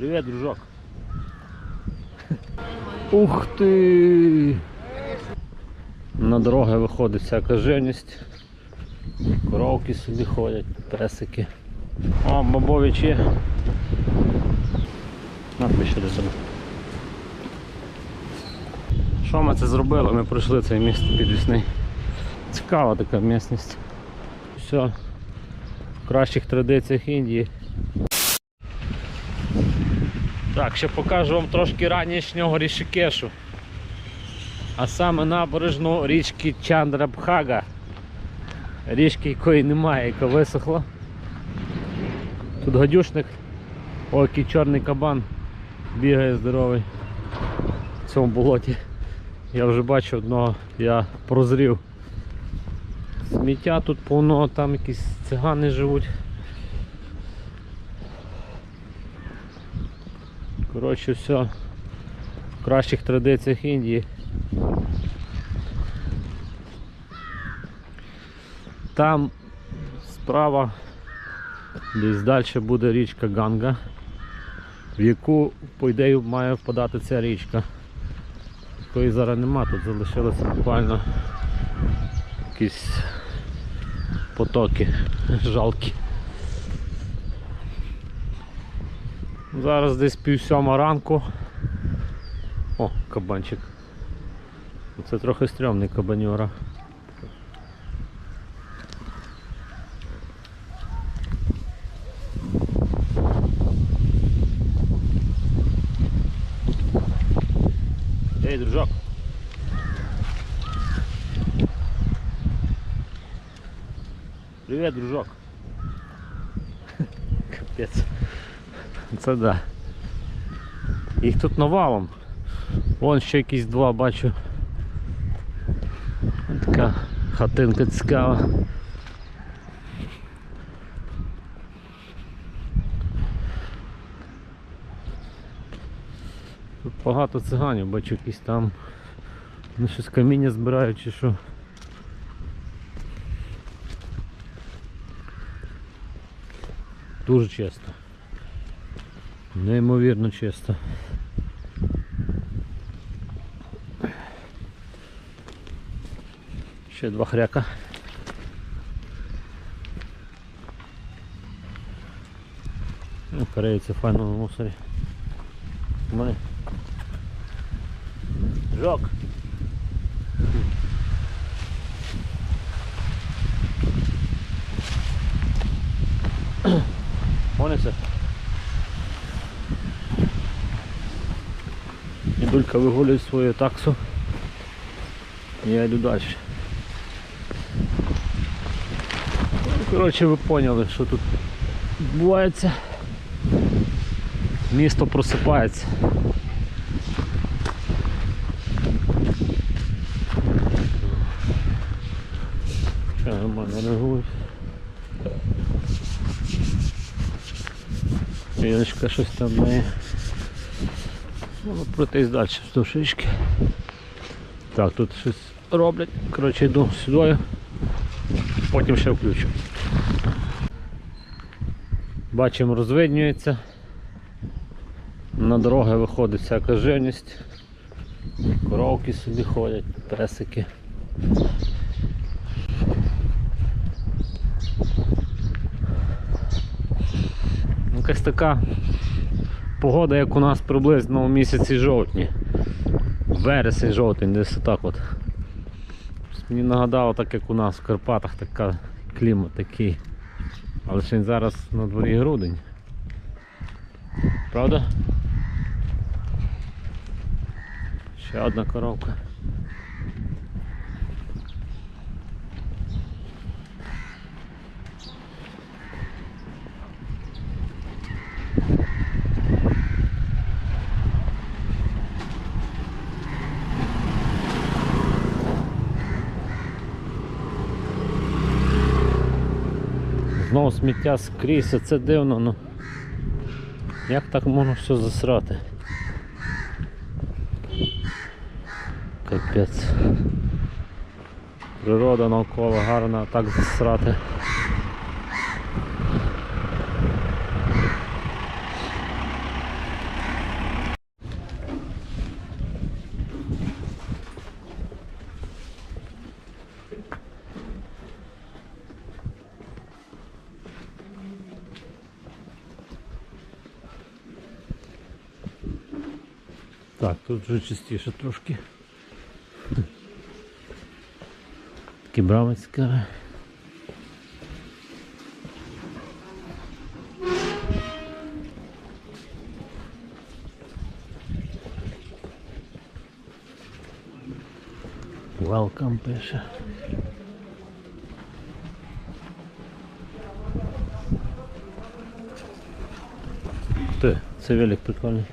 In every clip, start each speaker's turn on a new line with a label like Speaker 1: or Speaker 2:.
Speaker 1: Привет, дружок. Ух ти! На дороги виходить всяка живність. Коровки собі ходять, песики. О, бобович є. На, ще до себе. Що ми це зробили? Ми пройшли цей міст підвісний. Цікава така місність. Все. В кращих традиціях Індії. Так, ще покажу вам трошки ранішнього Рішикешу. А саме набережну річки Чандрабхага. Річки якої немає, яка висохла. Тут гадюшник. Ой, який чорний кабан бігає здоровий в цьому болоті. Я вже бачу одного, я прозрів. Сміття тут повно, там якісь цигани живуть. Коротше, все в кращих традиціях Індії. Там справа десь далі буде річка Ганга, в яку, по ідеї, має впадати ця річка. Якої зараз нема, тут залишилося буквально якісь потоки жалкі. Зараз десь пів сьома ранку. О, кабанчик. Це трохи стрьомний кабаньора. Ей, дружок. Привет, дружок. Капець. Це да. Їх тут навалом. Вон ще якісь два бачу. Така хатинка цікава. Тут багато циганів, бачу якісь там. Вони щось каміння збирають чи що. Дуже чисто. Неймовірно чисто. Ще два хряка. Ну, корейці файно на мусорі. Ми. Жок. Дулька вигулює свою таксу. І Я йду далі. Ну, Коротше, ви поняли, що тут відбувається. Місто просипається. Ще нормально реагують. Жіночка щось там має. Ну, пройтись далі вздовж річки. Так, тут щось роблять. Коротше, йду сюди. Потім ще включу. Бачимо, розвиднюється. На дороги виходить всяка живність. Коровки собі ходять, песики. Ну, якась така погода, як у нас приблизно у місяці жовтні. Вересень, жовтень, десь отак от. Мені нагадало, так як у нас в Карпатах така клімат такий. Але ще зараз на дворі грудень. Правда? Ще одна коровка. Знову сміття скрізь, це дивно, ну. Як так можна все засрати? Капець. Природа навколо гарна, так засрати. Тут вже чистіше трошки. Такі брамицька. Welcome пише. Ти, це велик прикольний.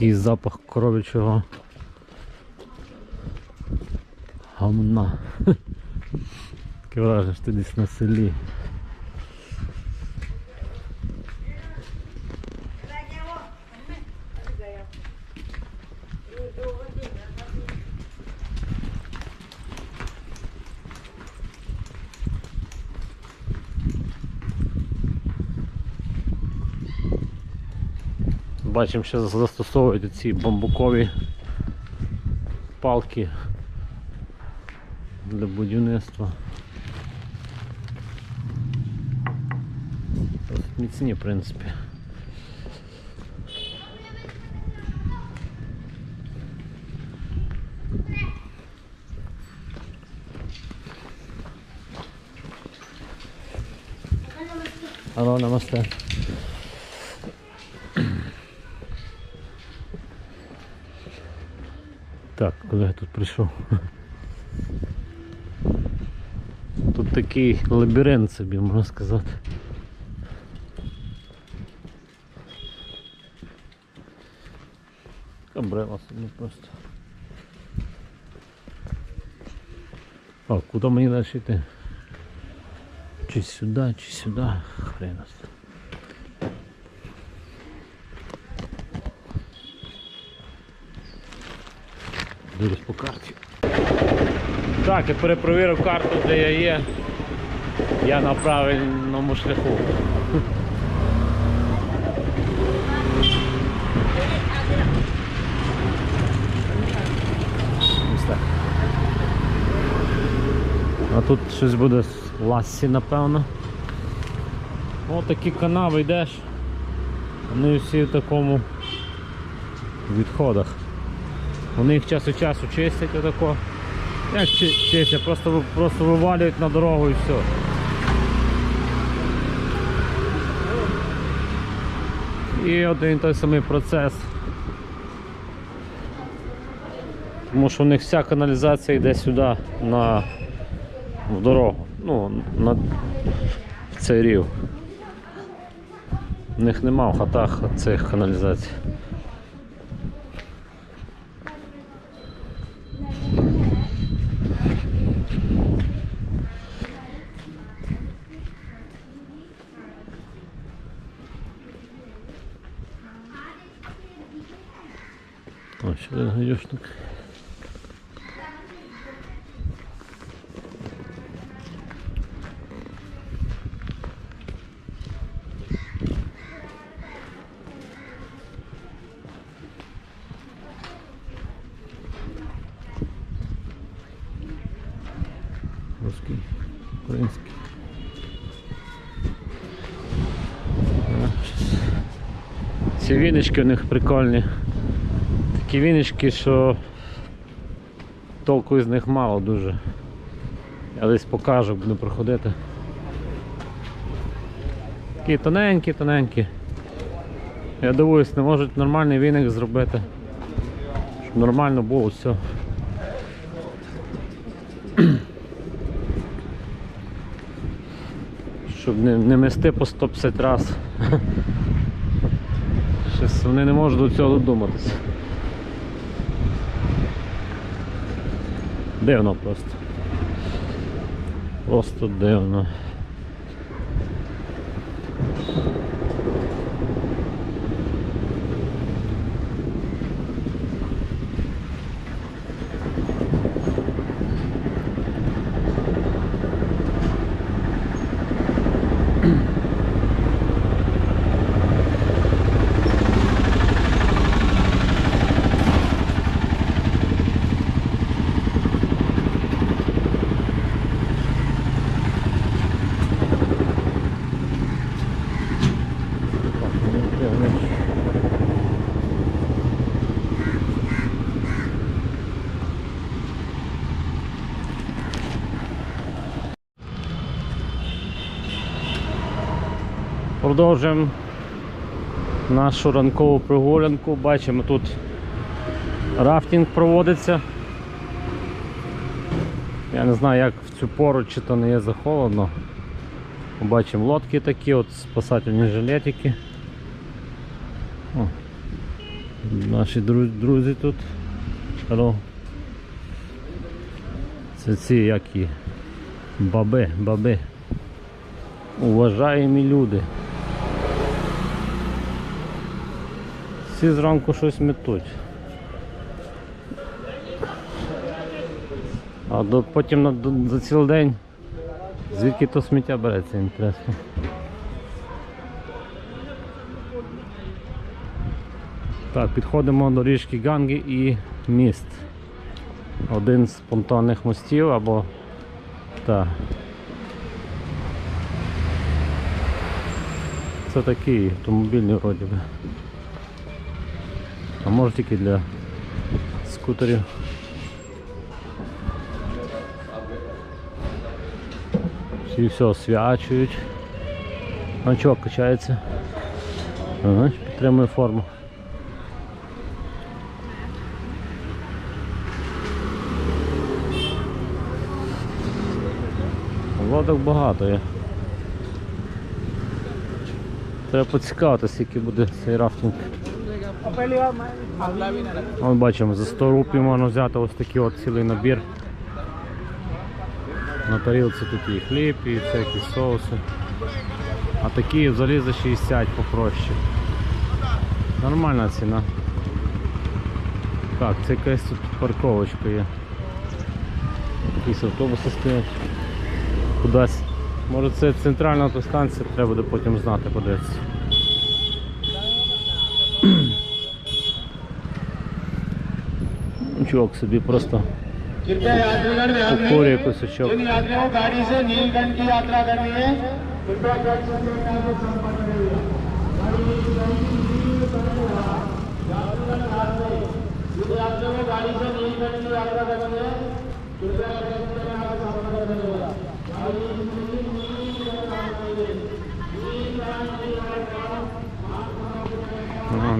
Speaker 1: Який запах коров'ячого гамна. Таке враження, що ти десь на селі. Бачимо, що застосовують ці бамбукові палки для будівництва. Міцні, в принципі. Алло, намасте. Так, коли я тут прийшов? Тут такий лабіринт собі, можна сказати. Обрела собі просто. А, куди мені далі йти? Чи сюди, чи сюди? Хрен Дивлюсь по карті. Так, я перепровірив карту, де я є. Я на правильному шляху. А тут щось буде з лассі, напевно. Ось такі канави йдеш. Вони всі в такому відходах. Вони їх час від часу чистять отако. Як чистять, просто, просто вивалюють на дорогу і все. І один той самий процес. Тому що у них вся каналізація йде сюди на в дорогу. Ну, на в цей рів. У них нема в хатах цих каналізацій. О, ще один гадюшник. Русский, український. А, щас. Ці віночки у них прикольні. Такі віночки, що толку з них мало дуже. Я десь покажу, буду проходити. Такі тоненькі, тоненькі. Я дивуюсь, не можуть нормальний віник зробити. Щоб нормально було все. Щоб не, не мести по 150 раз. Щось вони не можуть до цього додуматися. Дивно просто. Просто дивно. Продовжуємо нашу ранкову прогулянку. Бачимо, тут рафтинг проводиться. Я не знаю, як в цю пору, чи то не є захолодно. Бачимо лодки такі, от спасательні жилетики. О, наші друзі, тут. Hello. Це ці які баби, баби. Уважаємі люди. Всі зранку щось метуть. А до, потім на, до, за цілий день звідки то сміття береться, інтересно. Так, підходимо до річки Ганги і міст. Один з понтонних мостів або та. Це такий автомобільний вроді би. А може тільки для скутерів. Всі все освячують. Чого качається? Ага, підтримує форму. Лодок багато є. Треба поцікавитися, який буде цей рафтинг. От бачимо, за 100 рупій можна взяти ось такий от цілий набір. На тарілці тут і хліб, і всякі соуси. А такі взагалі за 60 попроще. Нормальна ціна. Так, це якась тут парковочка є. Якісь автобуси стоять. Кудись. Може це центральна автостанція, треба буде потім знати подивитися. Чувак себе просто покурює косячок.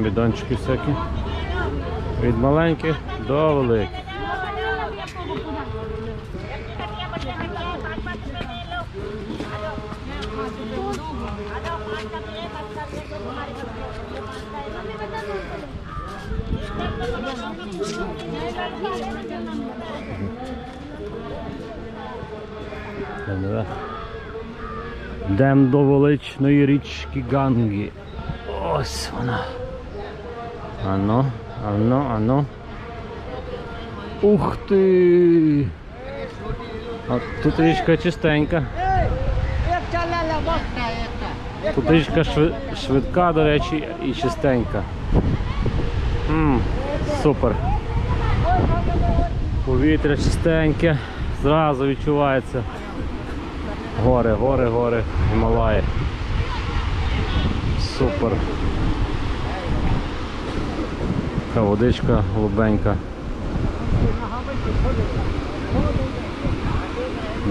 Speaker 1: Біданчики всякие. Вид маленьких до великих. Йдемо до величної річки Ганги. Ось вона. Ано, ано, ано. Ух ти! А тут річка чистенька. Тут річка швидка, до речі, і чистенька. М, супер. Повітря чистеньке, зразу відчувається. Гори, гори, гори, Гімалаї. Супер. Така водичка голубенька.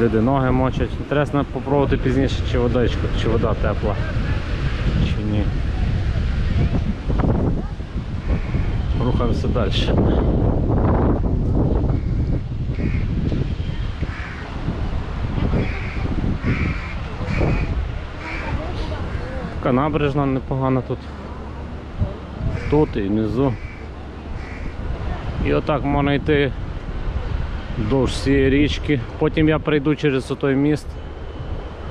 Speaker 1: Люди ноги мочать. Інтересно попробувати пізніше, чи водичка, чи вода тепла, чи ні. Рухаємося далі. Така набережна непогана тут. Тут і внизу. І отак можна йти вдовж цієї річки. Потім я прийду через той міст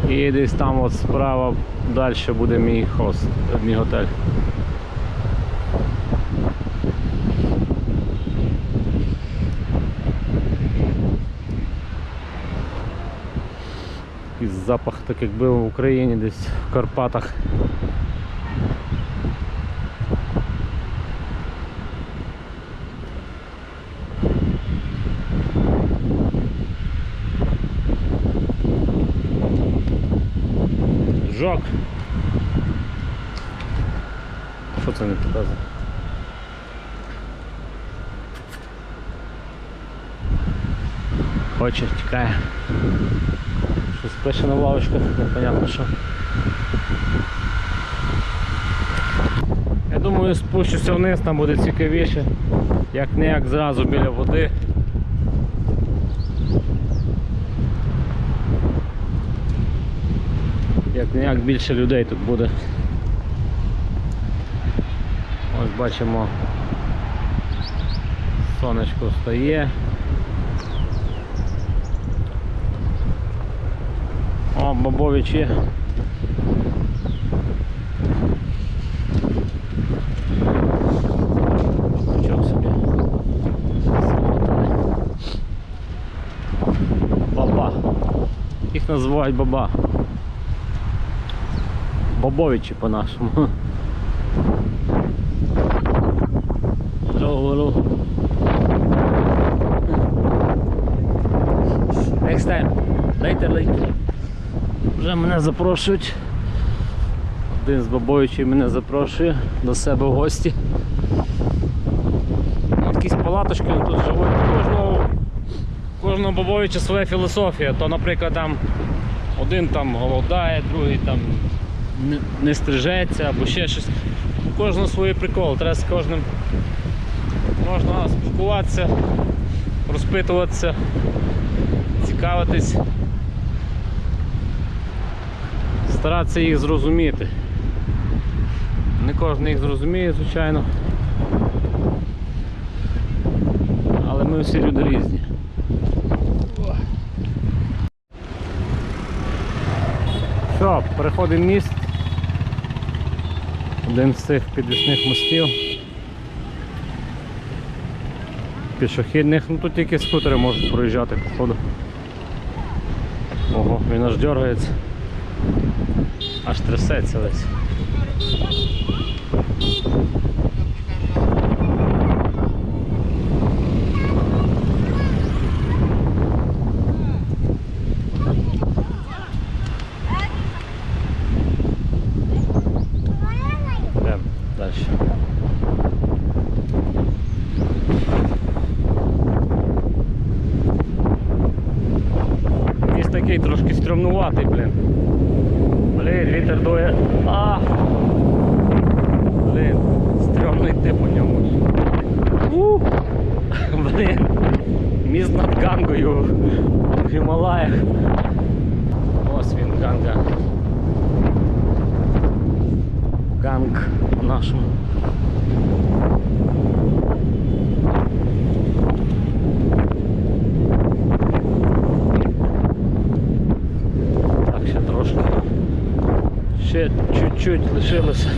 Speaker 1: і десь там от справа далі буде мій хост, мій готель. І запах так якби в Україні десь в Карпатах. Жок. Що це не показує? Хоче, тікає. Щось пише на лавочках, непонятно що. Я думаю, спущуся вниз, там буде цікавіше. Як не як зразу біля води. Як більше людей тут буде. Ось бачимо. Сонечко встає. О, бобовичі. Їх називають баба. Бобовичі по-нашому. Next time. Later, later. Вже мене запрошують. Один з бабовичів мене запрошує до себе в гості. Якісь палаточки тут живуть. Кожного, кожного бабовича своя філософія. То, наприклад, там один там голодає, другий там не, стрижеться або ще щось. У кожного свої приколи. Треба з кожним можна спілкуватися, розпитуватися, цікавитись, старатися їх зрозуміти. Не кожен їх зрозуміє, звичайно. Але ми всі люди різні. Що, переходимо міст. Один з цих підвісних мостів. Пішохідних, ну тут тільки скутери можуть проїжджати, походу. Ого, він аж дергається. Аж трясеться весь. Йдемо далі. Міст такий трошки стрімнуватий, блін. Блін, вітер дує. А! Блін, стрьомно йти по ньому. У! Блін. Міст над Гангою в Гімалаях. Ось він, Ганга. Ганг по-нашому. Так, ще трошки. Ще чуть-чуть лишилося.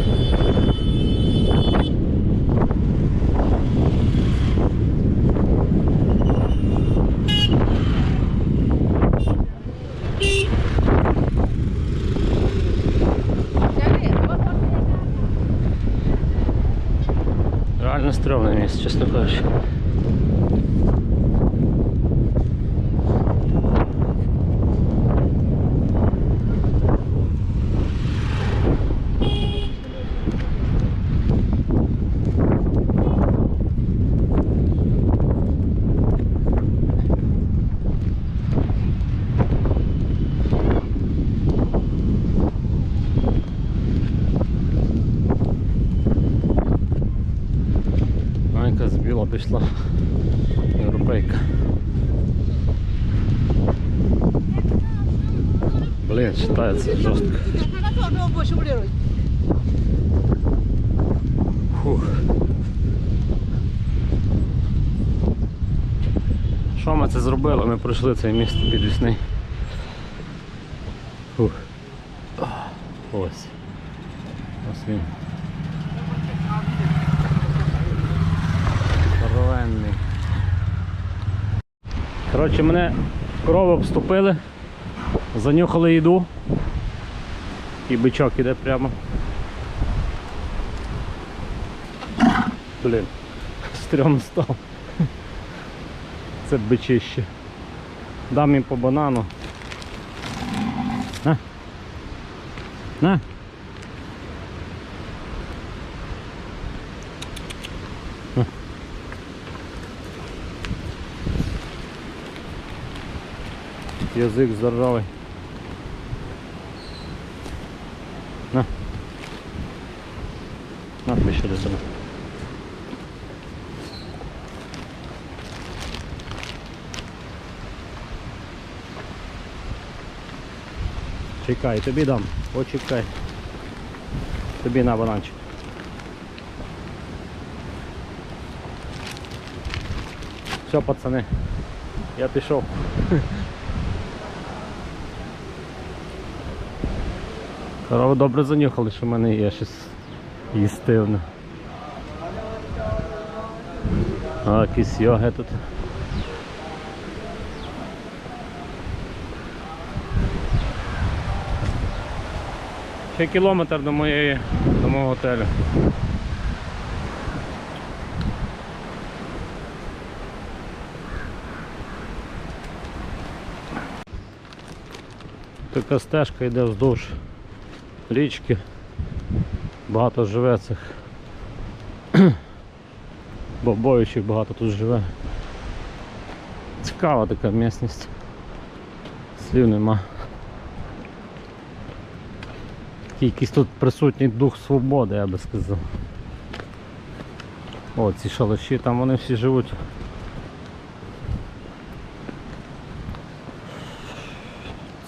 Speaker 1: Блін, читається жорстко. Фух. Що ми це зробили? Ми пройшли цей міст підвісний. Фух. Ось. Ось він. Коротше, мене корови обступили, занюхали їду. І бичок іде прямо. Блін, стрьом став. Це бичище. Дам їм по банану. На. На. Язик здоровий. На. На, пішли до себе. Чекай, тобі дам. Почекай. Тобі на бананчик. Все, пацани, я пішов. Корови добре занюхали, що в мене є щось їстивне. А, якісь йоги тут. Ще кілометр до моєї, до мого готелю. Така стежка йде вздовж річки. Багато живе цих бобовичів багато тут живе. Цікава така місність. Слів нема. Такий Якийсь тут присутній дух свободи, я би сказав. О, ці шалаші, там вони всі живуть.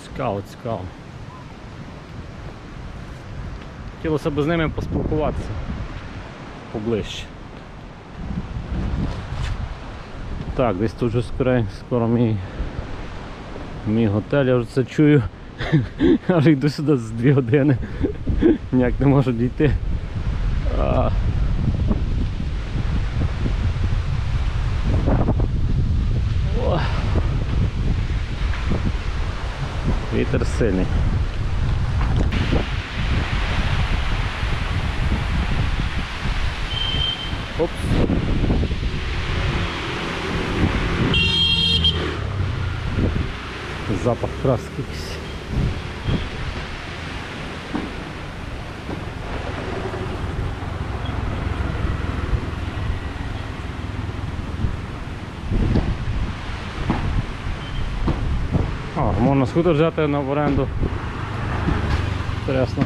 Speaker 1: Цікаво, цікаво. Хотілося б з ними поспілкуватися поближче. Так, десь тут вже скоро, скоро мій, мій готель, я вже це чую. Вже йду сюди з 2 години. Ніяк не можу дійти. Вітер сильний. Опс. Запах краски якийсь. А, можна скутер взяти на оренду. Інтересно.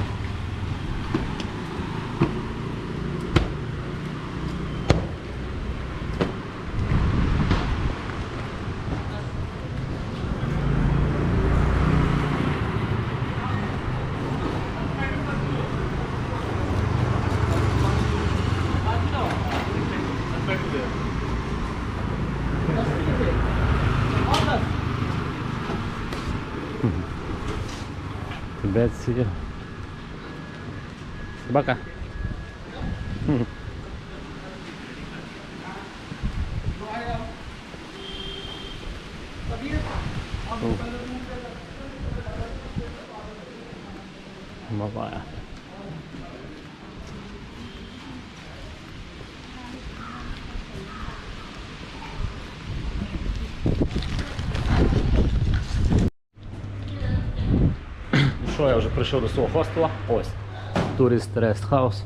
Speaker 1: О. Бабая. Що, я вже прийшов до свого хостела. Ось. Tourist Rest House.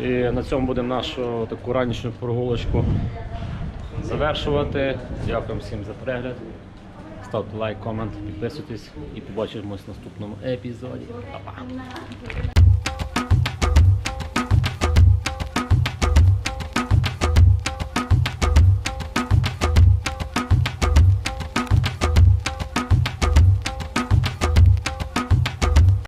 Speaker 1: І на цьому будемо нашу таку ранішню прогулочку завершувати. Дякую всім за перегляд. Ставте лайк, комент, підписуйтесь і побачимось в наступному епізоді. Па-па!